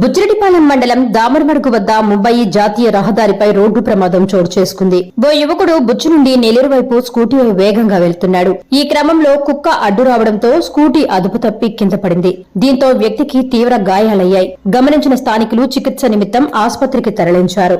బుచ్చిరెడ్డిపాలెం మండలం దామరమడుగు వద్ద ముంబై జాతీయ రహదారిపై రోడ్డు ప్రమాదం చోటు చేసుకుంది. ఓ యువకుడు బుచ్చి నుండి నెల్లూరు వైపు స్కూటీ వేగంగా వెళ్తున్నాడు. ఈ క్రమంలో కుక్క అడ్డు రావడంతో స్కూటీ అదుపు తప్పి కింద పడింది. దీంతో వ్యక్తికి తీవ్ర గాయాలయ్యాయి. గమనించిన స్థానికులు చికిత్స నిమిత్తం ఆసుపత్రికి తరలించారు.